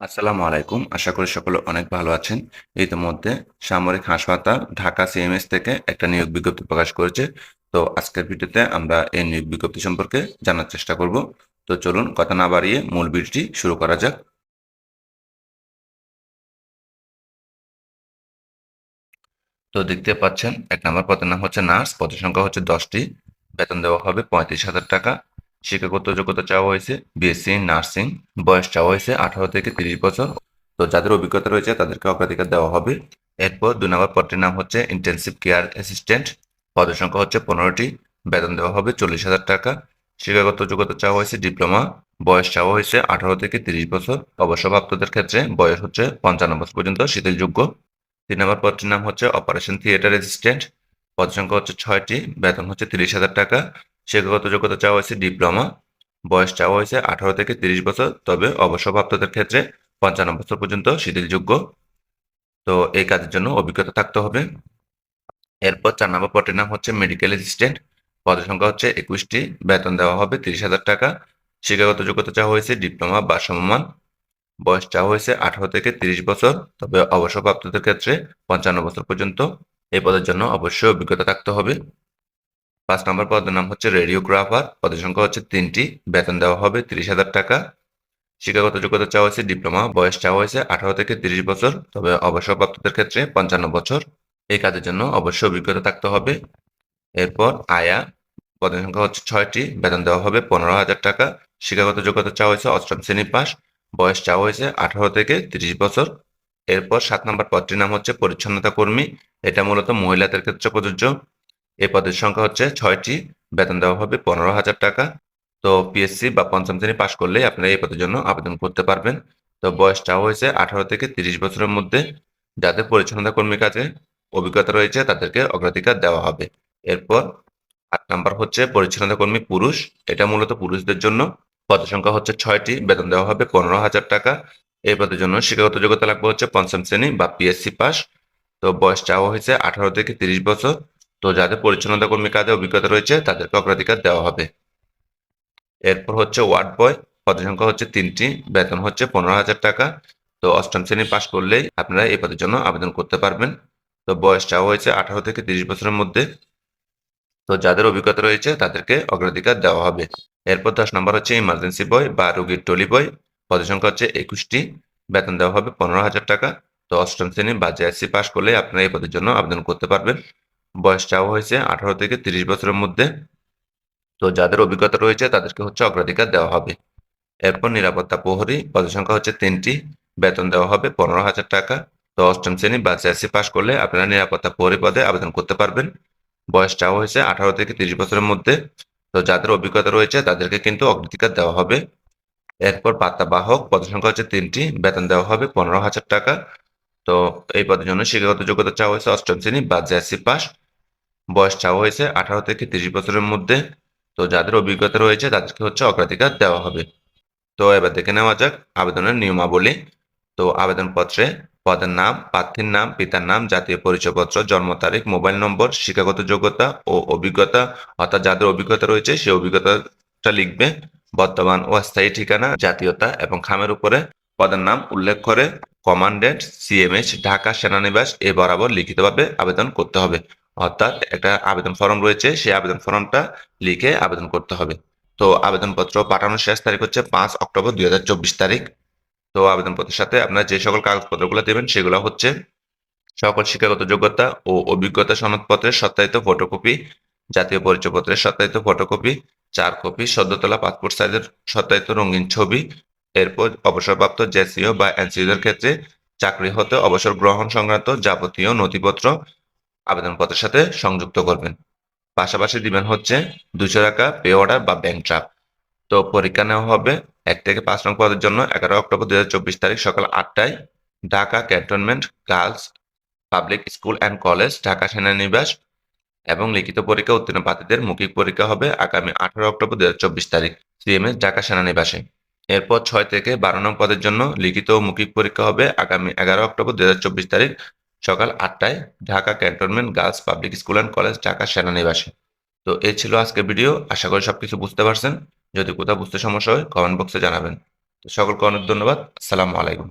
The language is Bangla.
আসসালামু আলাইকুম। আশা করি সকলে অনেক ভালো আছেন। ইতিমধ্যে সামরিক হাসপাতাল ঢাকা সিএমএস থেকে একটা নিয়োগ বিজ্ঞপ্তি প্রকাশ করেছে। তো আজকের ভিডিওতে আমরা এই নিয়োগ বিজ্ঞপ্তি সম্পর্কে জানার চেষ্টা করব। তো চলুন কথা না বাড়িয়ে মূল ভিডিওটি শুরু করা যাক। তো দেখতে পাচ্ছেন, এক নম্বর পদের নাম হচ্ছে নার্স, পদের সংখ্যা হচ্ছে দশটি। বেতন দেওয়া হবে পঁয়ত্রিশ হাজার টাকা। শিক্ষাগত যোগ্যতা চাওয়া হয়েছে বিএসসি নার্সিং বয়স চাওয়া হয়েছে আঠারো থেকে তিরিশ বছর। তো যাদের অভিজ্ঞতা রয়েছে তাদেরকে অগ্রাধিকার দেওয়া হবে। এরপর দুই নম্বর পদটির নাম হচ্ছে ইন্টেন্সিভ কেয়ার অ্যাসিস্ট্যান্ট পদের সংখ্যা হচ্ছে পনেরোটি। বেতন দেওয়া হবে চল্লিশ হাজার টাকা। শিক্ষাগত যোগ্যতা চাওয়া হয়েছে ডিপ্লোমা। বয়স চাওয়া হয়েছে আঠারো থেকে তিরিশ বছর। অবসরপ্রাপ্তদের ক্ষেত্রে বয়স হচ্ছে পঞ্চান্ন বছর পর্যন্ত শিথিলযোগ্য। তিন নম্বর পদটির নাম হচ্ছে অপারেশন থিয়েটার অ্যাসিস্ট্যান্ট পদ সংখ্যা হচ্ছে ছয়টি। বেতন হচ্ছে তিরিশ হাজার টাকা। শিক্ষাগত যোগ্যতা চাওয়া হয়েছে ডিপ্লোমা। বয়স চাওয়া হয়েছে আঠারো থেকে তিরিশ বছর, তবে অবসরপ্রাপ্তদের ক্ষেত্রে পঞ্চান্ন বছর পর্যন্ত শিথিলযোগ্য। তো এই কাজের জন্য অভিজ্ঞতা থাকতে হবে। এরপর চার নম্বর পদের নাম হচ্ছে মেডিকেল অ্যাসিস্ট্যান্ট পদের সংখ্যা হচ্ছে একুশটি। বেতন দেওয়া হবে তিরিশ হাজার টাকা। শিক্ষাগত যোগ্যতা চাওয়া হয়েছে ডিপ্লোমা বা সমমান বয়স চাওয়া হয়েছে আঠারো থেকে তিরিশ বছর, তবে অবসরপ্রাপ্তদের ক্ষেত্রে পঞ্চান্ন বছর পর্যন্ত। এই পদের জন্য অবশ্যই অভিজ্ঞতা থাকতে হবে। পাঁচ নম্বর পদের নাম হচ্ছে রেডিওগ্রাফার। পদের সংখ্যা হচ্ছে তিনটি। বেতন দেওয়া হবে তিরিশ হাজার টাকা। শিক্ষাগত যোগ্যতা চাওয়া হয়েছে, ডিপ্লোমা। বয়স চাওয়া হয়েছে আঠারো থেকে তিরিশ বছর, তবে অবসরপ্রাপ্তদের ক্ষেত্রে পঞ্চান্ন বছর। এই কাজের জন্য অবশ্যই অভিজ্ঞতা থাকতে হবে। এরপর আয়া, পদের সংখ্যা হচ্ছে ছয়টি। বেতন দেওয়া হবে পনেরো হাজার টাকা। শিক্ষাগত যোগ্যতা চাওয়া হয়েছে অষ্টম শ্রেণি পাস বয়স চাওয়া হয়েছে আঠারো থেকে তিরিশ বছর। এরপর সাত নম্বর পদটির নাম হচ্ছে পরিচ্ছন্নতা কর্মী। এটা মূলত মহিলাদের ক্ষেত্রে প্রযোজ্য। এই পদের সংখ্যা হচ্ছে ছয়টি। বেতন দেওয়া হবে পনেরো হাজার টাকা। তো পিএসসি বা পঞ্চম শ্রেণি পাশ করলেই আপনারা এই পদের জন্য আবেদন করতে পারবেন। তো বয়স হয়েছে আঠারো থেকে তিরিশ বছরের মধ্যে। যাদের পরিচ্ছন্নতা কর্মী কাজে অভিজ্ঞতা রয়েছে, তাদেরকে অগ্রাধিকার দেওয়া হবে। এরপর আট নাম্বার হচ্ছে পরিচ্ছন্নতা কর্মী পুরুষ। এটা মূলত পুরুষদের জন্য। পদের সংখ্যা হচ্ছে ছয়টি। বেতন দেওয়া হবে পনেরো হাজার টাকা। এই পদের জন্য শিক্ষাগত যোগ্যতা লাগবে হচ্ছে পঞ্চম শ্রেণি বা পিএসসি পাস তো বয়স চাওয়া হয়েছে আঠারো থেকে তিরিশ বছর। তো যাদের পরিচ্ছন্নতা কর্মী কাজে অভিজ্ঞতা রয়েছে, তাদেরকে অগ্রাধিকার দেওয়া হবে। এরপর হচ্ছে ওয়ার্ড বয়, পদের সংখ্যা হচ্ছে তিনটি, বেতন হচ্ছে পনেরো হাজার টাকা। তো অষ্টম শ্রেণি পাশ করলেই আপনারা এই পদের জন্য আবেদন করতে পারবেন। তো বয়স চাওয়া হয়েছে আঠারো থেকে তিরিশ বছরের মধ্যে। তো যাদের অভিজ্ঞতা রয়েছে, তাদেরকে অগ্রাধিকার দেওয়া হবে। এরপর দশ নম্বর হচ্ছে ইমার্জেন্সি বয় বা রোগীর টলি বয় পদের সংখ্যা হচ্ছে একুশটি, বেতন দেওয়া হবে পনেরো হাজার টাকা। তো অষ্টম শ্রেণি বা জেএসসি পাশ করলে আপনারা এই পদের জন্য আবেদন করতে পারবেন। বয়স চাওয়া হয়েছে আঠারো থেকে তিরিশ বছরের মধ্যে। তো যাদের অভিজ্ঞতা রয়েছে, তাদেরকে হচ্ছে অগ্রাধিকার দেওয়া হবে। এরপর নিরাপত্তা প্রহরী পদের সংখ্যা হচ্ছে তিনটি। বেতন দেওয়া হবে পনেরো হাজার টাকা। তো অষ্টম শ্রেণি বা জেএসসি পাশ করলে আপনারা নিরাপত্তা প্রহরী পদে আবেদন করতে পারবেন। বয়স চাওয়া হয়েছে আঠারো থেকে তিরিশ বছরের মধ্যে। তো যাদের অভিজ্ঞতা রয়েছে, তাদেরকে কিন্তু অগ্রাধিকার দেওয়া হবে। এরপর বার্তা বাহক পদের সংখ্যা হচ্ছে তিনটি। বেতন দেওয়া হবে পনেরো হাজার টাকা। তো এই পদের জন্য শিক্ষাগত যোগ্যতা চাওয়া হয়েছে অষ্টম শ্রেণি বা জেএসসি পাস। বয়স চাওয়া হয়েছে আঠারো থেকে তিরিশ বছরের মধ্যে। তো যাদের অভিজ্ঞতা রয়েছে, তাদেরকে হচ্ছে অগ্রাধিকার দেওয়া হবে। তো এবার দেখে নেওয়া যাক আবেদনের নিয়মাবলী। তো আবেদনপত্রে পদের নাম, প্রার্থীর নাম, পিতার নাম, জাতীয় পরিচয়পত্র, জন্ম তারিখ, মোবাইল নম্বর, শিক্ষাগত যোগ্যতা ও অভিজ্ঞতা। অর্থাৎ যাদের অভিজ্ঞতা রয়েছে, সেই অভিজ্ঞতাটা লিখবে বর্তমান ও স্থায়ী ঠিকানা, জাতীয়তা এবং খামের উপরে। পদের নাম উল্লেখ করে কমান্ডেন্ট সিএমএস ঢাকা সেনানিবাস এ বরাবর লিখিতভাবে আবেদন করতে হবে। অর্থাৎ একটা আবেদন ফর্ম রয়েছে, সেই আবেদন ফর্মটা লিখে আবেদন করতে হবে। তো আবেদনপত্র পাঠানোর শেষ তারিখ হচ্ছে পাঁচ অক্টোবর দু হাজার চব্বিশ তারিখ। তো আবেদনপত্রের সাথে আপনার যে সকল কাগজপত্রগুলো দেবেন, সেগুলো হচ্ছে সকল শিক্ষাগত যোগ্যতা ও অভিজ্ঞতা সনদপত্রের সত্যায়িত ফটোকপি, জাতীয় পরিচয়পত্রের সত্যায়িত ফটোকপি, চার কপি, সদ্যতলা পাসপোর্ট সাইজের সত্যায়িত রঙিন ছবি, এরপর অবসরপ্রাপ্ত জেসিও বা এনসিওদের ক্ষেত্রে চাকরি হতে অবসর গ্রহণ সংক্রান্ত যাবতীয় নথিপত্র আবেদনপত্রের সাথে সংযুক্ত করবেন। পাশাপাশি দিবেন হচ্ছে দুশো টাকা পে অর্ডার বা ব্যাংক ড্রাফট। তো পরীক্ষা নেওয়া হবে এক থেকে পাঁচ নং পদের জন্য এগারো অক্টোবর দু হাজার চব্বিশ তারিখ সকাল আটটায় Dhaka cantonment girls public school and college, Dhaka সেনানিবাস এবং লিখিত পরীক্ষা উত্তীর্ণ প্রার্থীদের মৌখিক পরীক্ষা হবে আগামী আঠারো অক্টোবর দুই হাজার চব্বিশ তারিখ সিএমএস ঢাকা সেনানিবাসে। এরপর ছয় থেকে বারো নং পদের জন্য লিখিত ও মৌখিক পরীক্ষা হবে আগামী এগারো অক্টোবর দুই হাজার চব্বিশ তারিখ সকাল আটটায় Dhaka cantonment girls public school and college, Dhaka সেনানিবাসে। তো এ ছিল আজকের ভিডিও। আশা করি সব কিছু বুঝতে পারছেন। যদি কোথাও বুঝতে সমস্যা হয় কমেন্ট বক্সে জানাবেন। তো সকলকে অনেক ধন্যবাদ। আসসালামু আলাইকুম।